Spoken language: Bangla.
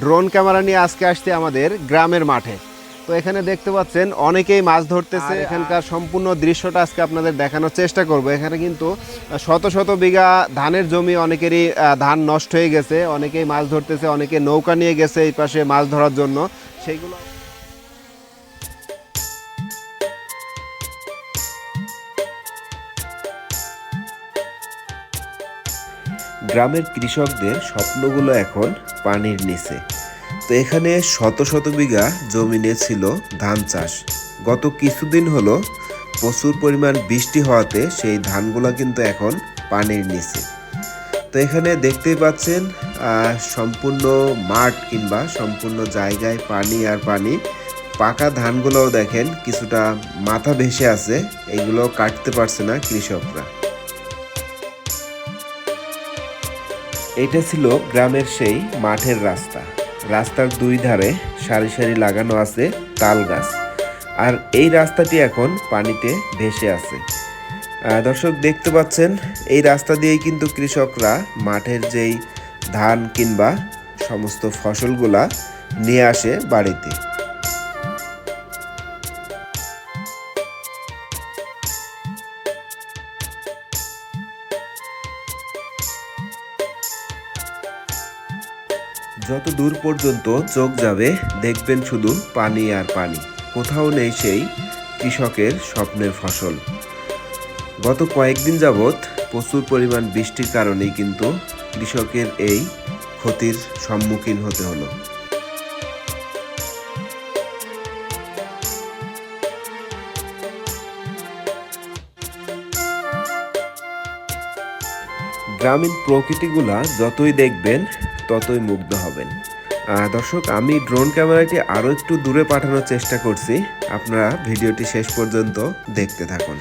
ড্রোন ক্যামেরা নিয়ে আজকে আসতে আমাদের গ্রামের মাঠে। তো এখানে দেখতে পাচ্ছেন অনেকেই মাছ ধরতেছে। এখানকার সম্পূর্ণ দৃশ্যটা আজকে আপনাদের দেখানোর চেষ্টা করব। এখানে কিন্তু শত শত বিঘা ধানের জমি অনেকেরই ধান নষ্ট হয়ে গেছে। অনেকেই মাছ ধরতেছে অনেকে নৌকা নিয়ে গেছে এই পাশে মাছ ধরার জন্য। সেইগুলো গ্রামের কৃষকদের স্বপ্নগুলো এখন পানির নিচে। তো এখানে শত শত বিঘা জমিনে ছিল ধান চাষ। গত কিছুদিন হলো প্রচুর পরিমাণ বৃষ্টি হওয়াতে সেই ধানগুলো কিন্তু এখন পানির নিচে। তো এখানে দেখতেই পাচ্ছেন সম্পূর্ণ মাঠ কিংবা সম্পূর্ণ জায়গায় পানি আর পানি। পাকা ধানগুলোও দেখেন, কিছুটা মাথা ভেসে আছে, এগুলো কাটতে পারছে না কৃষকরা। এটা ছিল গ্রামের সেই মাঠের রাস্তা। রাস্তার দুই ধারে সারি সারি লাগানো আছে তাল গাছ। আর এই রাস্তাটি এখন পানিতে ভেসে আছে। দর্শক, দেখতে পাচ্ছেন, এই রাস্তা দিয়েই কিন্তু কৃষকরা মাঠের যেই ধান কিংবা সমস্ত ফসলগুলা নিয়ে আসে বাড়িতে। যত দূর পর্যন্ত চোখ যাবে, দেখবেন শুধু পানি আর পানি। কোথাও নেই সেই কৃষকের স্বপ্নের ফসল। গত কয়েকদিন যাবৎ প্রচুর পরিমাণ বৃষ্টির কারণেই কিন্তু কৃষকের এই ক্ষতির সম্মুখীন হতে হলো। গ্রামীণ প্রকৃতিগুলা যতই দেখবেন, ততই মুগ্ধ হবেন। দর্শক, আমি ড্রোন ক্যামেরাটি আরও একটু দূরে পাঠানোর চেষ্টা করছি। আপনারা ভিডিওটি শেষ পর্যন্ত দেখতে থাকুন।